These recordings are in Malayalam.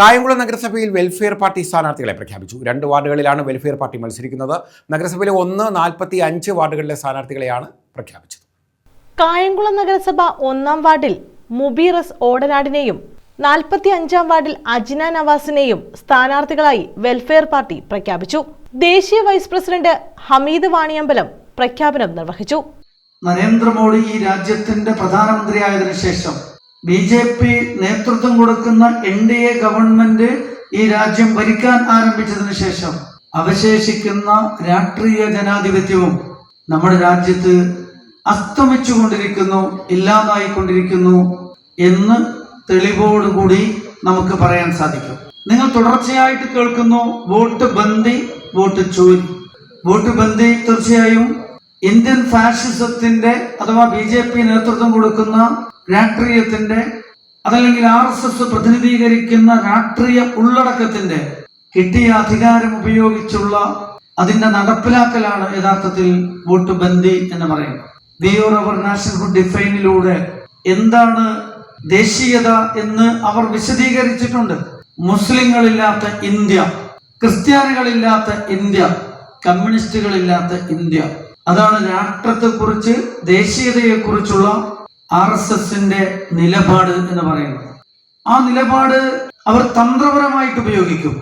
കായംകുളം നഗരസഭയിൽ വെൽഫെയർ പാർട്ടി സ്ഥാനാർത്ഥികളെ പ്രഖ്യാപിച്ചു. രണ്ട് വാർഡുകളിലാണ് വെൽഫെയർ പാർട്ടി മത്സരിക്കുന്നത്. നഗരസഭയിലെ ഒന്ന് നാൽപ്പത്തി അഞ്ച് വാർഡുകളിലെ സ്ഥാനാർത്ഥികളെയാണ് പ്രഖ്യാപിച്ചത്. കായംകുളം നഗരസഭ ഒന്നാം വാർഡിൽ മുബീറസ് ഓടനാടിനെയും നാൽപ്പത്തി അഞ്ചാം വാർഡിൽ അജിന നവാസിനെയും സ്ഥാനാർത്ഥികളായി വെൽഫെയർ പാർട്ടി പ്രഖ്യാപിച്ചു. ദേശീയ വൈസ് പ്രസിഡന്റ് ഹമീദ് വാണിയമ്പലം പ്രഖ്യാപനം നിർവഹിച്ചു. നരേന്ദ്രമോദി ഈ രാജ്യത്തിന്റെ പ്രധാനമന്ത്രിയായതിനു ശേഷം ബി ജെ പി നേതൃത്വം കൊടുക്കുന്ന എൻ ഡി എ ഗവൺമെന്റ് ഈ രാജ്യം ഭരിക്കാൻ ആരംഭിച്ചതിന് ശേഷം അവശേഷിക്കുന്ന രാഷ്ട്രീയ ജനാധിപത്യവും നമ്മുടെ രാജ്യത്ത് അസ്തമിച്ചുകൊണ്ടിരിക്കുന്നു ഇല്ലാതായിക്കൊണ്ടിരിക്കുന്നു എന്ന് തെളിവോടുകൂടി നമുക്ക് പറയാൻ സാധിക്കും. നിങ്ങൾ തുടർച്ചയായിട്ട് കേൾക്കുന്നു വോട്ട് ബന്ദി വോട്ട് ചോരി. വോട്ട് ബന്ദി തീർച്ചയായും ഇന്ത്യൻ ഫാഷിസത്തിന്റെ അഥവാ ബി നേതൃത്വം കൊടുക്കുന്ന രാഷ്ട്രീയത്തിന്റെ അതല്ലെങ്കിൽ ആർ എസ് എസ് പ്രതിനിധീകരിക്കുന്ന രാഷ്ട്രീയ ഉള്ളടക്കത്തിന്റെ കിട്ടിയ അധികാരം ഉപയോഗിച്ചുള്ള അതിന്റെ നടപ്പിലാക്കലാണ് യഥാർത്ഥത്തിൽ വോട്ട് ബന്ദി എന്ന് പറയുന്നത്. വിയോർ അവർ നാഷണൽഹുഡ് ഡിഫൈനിലൂടെ എന്താണ് ദേശീയത എന്ന് അവർ വിശദീകരിച്ചിട്ടുണ്ട്. മുസ്ലിങ്ങളില്ലാത്ത ഇന്ത്യ ക്രിസ്ത്യാനികളില്ലാത്ത ഇന്ത്യ കമ്മ്യൂണിസ്റ്റുകളില്ലാത്ത ഇന്ത്യ. അതാണ് രാഷ്ട്രത്തെക്കുറിച്ച് ദേശീയതയെക്കുറിച്ചുള്ള ആർ എസ് എസിന്റെ നിലപാട് എന്ന് പറയുന്നത്. ആ നിലപാട് അവർ തന്ത്രപരമായിട്ട് ഉപയോഗിക്കും.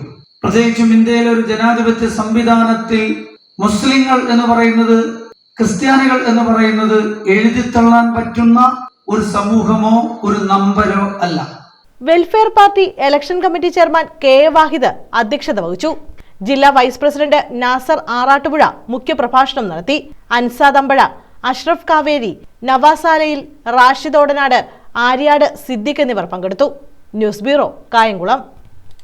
പ്രത്യേകിച്ചും ഇന്ത്യയിലെ ഒരു ജനാധിപത്യ സംവിധാനത്തിൽ മുസ്ലിങ്ങൾ എന്ന് പറയുന്നത് ക്രിസ്ത്യാനികൾ എന്ന് പറയുന്നത് എഴുതിത്തള്ളാൻ പറ്റുന്ന ഒരു സമൂഹമോ ഒരു നമ്പരോ അല്ല. Welfare party election committee chairman K Wahid അധ്യക്ഷത വഹിച്ചു. ജില്ലാ വൈസ് പ്രസിഡന്റ് നാസർ ആറാട്ടുപുഴ മുഖ്യപ്രഭാഷണം നടത്തി. അൻസാദ് അമ്പഴ അഷ്റഫ് കാവേരി നവാസാലയിൽ റാഷിദോടനാട് ആര്യാട് സിദ്ദിഖ് എന്നിവർ പങ്കെടുത്തു. News bureau Kayamkulam.